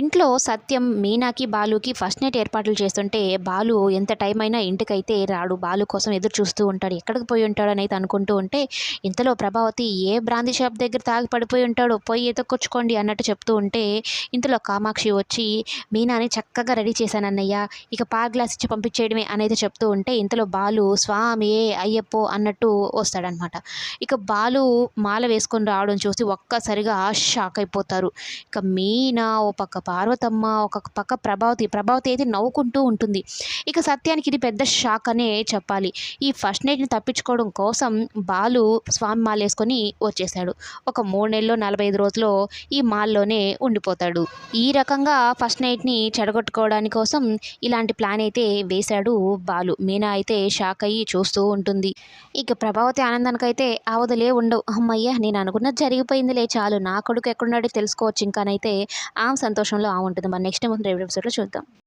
ఇంట్లో సత్యం మీనాకి బాలుకి first night ఏర్పాట్లు చేస్తుంటే బాలు ఎంత టైం అయినా ఇంటికైతే రాడు. బాలు కోసం ఎదురు చూస్తూ ఉంటాడు. ఎక్కడికి పోయి ఉంటాడు అని అయితే అనుకుంటూ ఉంటే ఇంతలో ప్రభావతి ఏ బ్రాందీ షాప్ దగ్గర తాగి పడిపోయి ఉంటాడో పోయి ఎతకొచ్చుకోండి అన్నట్టు చెప్తూ ఉంటే ఇంతలో కామాక్షి వచ్చి మీనాని చక్కగా రెడీ చేశాను అన్నయ్య. ఇక పార్ గ్లాస్ ఇచ్చి పంపించేయడమే అనేది చెప్తూ ఉంటే ఇంతలో బాలు స్వామి అయ్యప్పో అన్నట్టు వస్తాడనమాట ఇక బాలు మాల వేసుకొని రావడం చూసి ఒక్కసారిగా షాక్ అయిపోతారు. ఇక మీనా ఓ పక్క పార్వతమ్మ ఒక పక్క ప్రభావతి ప్రభావతి అయితే నవ్వుకుంటూ ఉంటుంది. ఇక సత్యానికి ఇది పెద్ద షాక్ అనే చెప్పాలి. ఈ ఫస్ట్ నైట్ని తప్పించుకోవడం కోసం బాలు స్వామి మాల వేసుకొని వచ్చేసాడు ఒక మూడు నెలలో నలభై ఐదు రోజులు ఈ మాల్లోనే ఉండిపోతాడు. ఈ రకంగా ఫస్ట్ నైట్ని చెడగొట్టుకోవడానికి కోసం ఇలాంటి ప్లాన్ అయితే వేశాడు బాలు. మీనా అయితే షాక్ అయ్యి చూస్తూ ఉంటుంది. ఇక ప్రభావతి ఆనందానికైతే ఆవదలే ఉండవు. అమ్మయ్య నేను అనుకున్నది జరిగిపోయిందిలే చాలు. నా కొడుకు ఎక్కడున్నాడో తెలుసుకోవచ్చు. ఇంకానైతే ఆమె సంతోషంలో ఆ ఉంటుంది. మరి నెక్స్ట్ మంత్ రేపు ఎపిసోడ్లో చూద్దాం.